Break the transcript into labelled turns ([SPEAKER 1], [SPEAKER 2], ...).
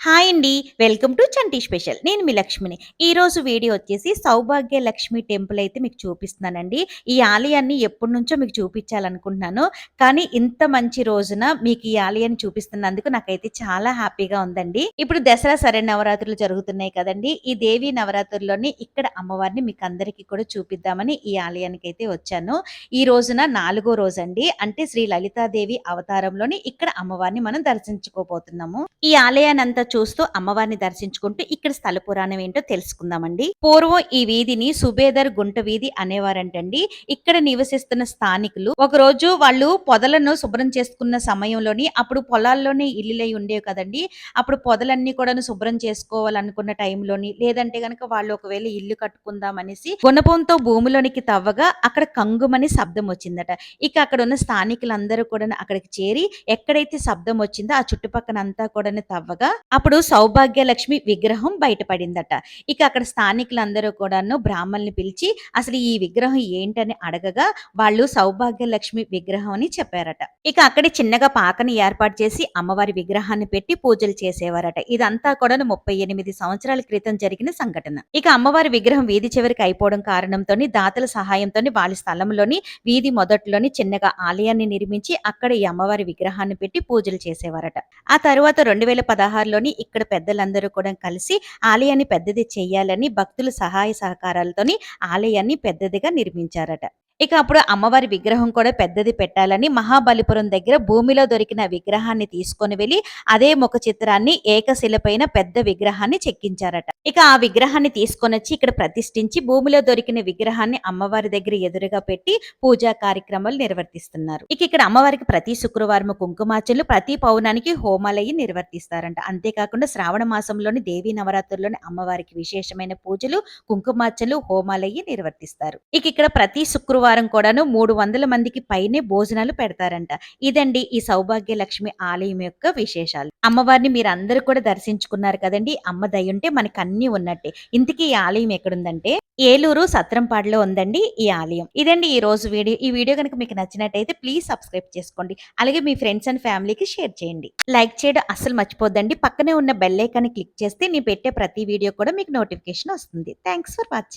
[SPEAKER 1] Hi అండి. Welcome to Chanti special. నేను మీ లక్ష్మిని. ఈ రోజు వీడియో వచ్చేసి సౌభాగ్య లక్ష్మి టెంపుల్ అయితే మీకు చూపిస్తున్నానండి. ఈ ఆలయాన్ని ఎప్పటి నుంచో మీకు చూపించాలనుకుంటున్నాను. కానీ ఇంత మంచి రోజున మీకు ఈ ఆలయాన్ని చూపిస్తున్నందుకు నాకైతే చాలా హ్యాపీగా ఉందండి. ఇప్పుడు దసరా సరే నవరాత్రులు జరుగుతున్నాయి కదండి. ఈ దేవి నవరాత్రుల్లోని ఇక్కడ అమ్మవారిని మీకు అందరికీ కూడా చూపిద్దామని ఈ ఆలయానికి అయితే వచ్చాను. ఈ రోజున నాలుగో రోజు అండి అంటే శ్రీ లలితాదేవి అవతారంలోని ఇక్కడ అమ్మవారిని మనం దర్శించుకోబోతున్నాము. ఈ ఆలయాన్ని అంతా చూస్తూ అమ్మవారిని దర్శించుకుంటూ ఇక్కడ స్థల పురాణం ఏంటో తెలుసుకుందామండి. పూర్వం ఈ వీధిని సుబేదర్ గుంట వీధి అనేవారంటండి. ఇక్కడ నివసిస్తున్న స్థానికులు ఒక రోజు వాళ్ళు పొదలను శుభ్రం చేసుకున్న సమయంలోని అప్పుడు పొలాల్లోనే ఇల్లులై ఉండేవి కదండి. అప్పుడు పొదలన్నీ కూడా శుభ్రం చేసుకోవాలనుకున్న టైంలోని లేదంటే గనక వాళ్ళు ఒకవేళ ఇల్లు కట్టుకుందాం అనేసి గుణపంతో భూమిలోనికి తవ్వగా అక్కడ కంగుమని శబ్దం వచ్చిందట. ఇక అక్కడ ఉన్న స్థానికులందరూ కూడా అక్కడికి చేరి ఎక్కడైతే శబ్దం వచ్చిందో ఆ చుట్టుపక్కన అంతా కూడా తవ్వగా అప్పుడు సౌభాగ్యలక్ష్మి విగ్రహం బయటపడిందట. ఇక అక్కడ స్థానికులందరూ కూడాను బ్రాహ్మణ్ని పిలిచి అసలు ఈ విగ్రహం ఏంటని అడగగా వాళ్ళు సౌభాగ్యలక్ష్మి విగ్రహం అని చెప్పారట. ఇక అక్కడే చిన్నగా పాకని ఏర్పాటు చేసి అమ్మవారి విగ్రహాన్ని పెట్టి పూజలు చేసేవారట. ఇదంతా కూడా ముప్పై ఎనిమిది సంవత్సరాల క్రితం జరిగిన సంఘటన. ఇక అమ్మవారి విగ్రహం వీధి చివరికి అయిపోవడం కారణంతో దాతల సహాయంతో వాళ్ళ స్థలంలోని వీధి మొదట్లోని చిన్నగా ఆలయాన్ని నిర్మించి అక్కడ ఈ అమ్మవారి విగ్రహాన్ని పెట్టి పూజలు చేసేవారట. ఆ తరువాత రెండు వేల పదహారులోని ఇక్కడ పెద్దలందరూ కూడా కలిసి ఆలయాన్ని పెద్దది చేయాలని భక్తుల సహాయ సహకారాలతోని ఆలయాన్ని పెద్దదిగా నిర్మించారట. ఇక అప్పుడు అమ్మవారి విగ్రహం కూడా పెద్దది పెట్టాలని మహాబలిపురం దగ్గర భూమిలో దొరికిన విగ్రహాన్ని తీసుకొని వెళ్ళి అదే ముఖ చిత్రాన్ని ఏకశిలపైన పెద్ద విగ్రహాన్ని చెక్కించారట. ఇక ఆ విగ్రహాన్ని తీసుకొని వచ్చి ఇక్కడ ప్రతిష్ఠించి భూమిలో దొరికిన విగ్రహాన్ని అమ్మవారి దగ్గర ఎదురుగా పెట్టి పూజా కార్యక్రమాలు నిర్వర్తిస్తున్నారు. ఇక ఇక్కడ అమ్మవారికి ప్రతి శుక్రవారం కుంకుమార్చనలు ప్రతి పౌనానికి హోమాలయ్యి నిర్వర్తిస్తారంట. అంతేకాకుండా శ్రావణ మాసంలోని దేవీ నవరాత్రుల్లోని అమ్మవారికి విశేషమైన పూజలు కుంకుమార్చనలు హోమాలయ్యి నిర్వర్తిస్తారు. ఇక ఇక్కడ ప్రతి శుక్రవారం కూడాను మూడు వందల మందికి పైనే భోజనాలు పెడతారంట. ఇదండి ఈ సౌభాగ్య లక్ష్మి ఆలయం యొక్క విశేషాలు. అమ్మవారిని మీరు అందరూ కూడా దర్శించుకున్నారు కదండి. అమ్మ దయ్యుంటే మనకు అన్ని ఉన్నట్టే. ఇంతకీ ఈ ఆలయం ఎక్కడుందంటే? ఏలూరు సత్రంపాడులో ఉందండి ఈ ఆలయం. ఇదండి ఈ రోజు వీడియో. ఈ వీడియో కనుక మీకు నచ్చినట్టయితే ప్లీజ్ సబ్స్క్రైబ్ చేసుకోండి. అలాగే మీ ఫ్రెండ్స్ అండ్ ఫ్యామిలీకి షేర్ చేయండి. లైక్ చేయడం అస్సలు మర్చిపోద్దండి. పక్కనే ఉన్న బెల్ ఐకాన్ని క్లిక్ చేస్తే నేను పెట్టే ప్రతి వీడియో కూడా మీకు నోటిఫికేషన్ వస్తుంది. Thanks for watching.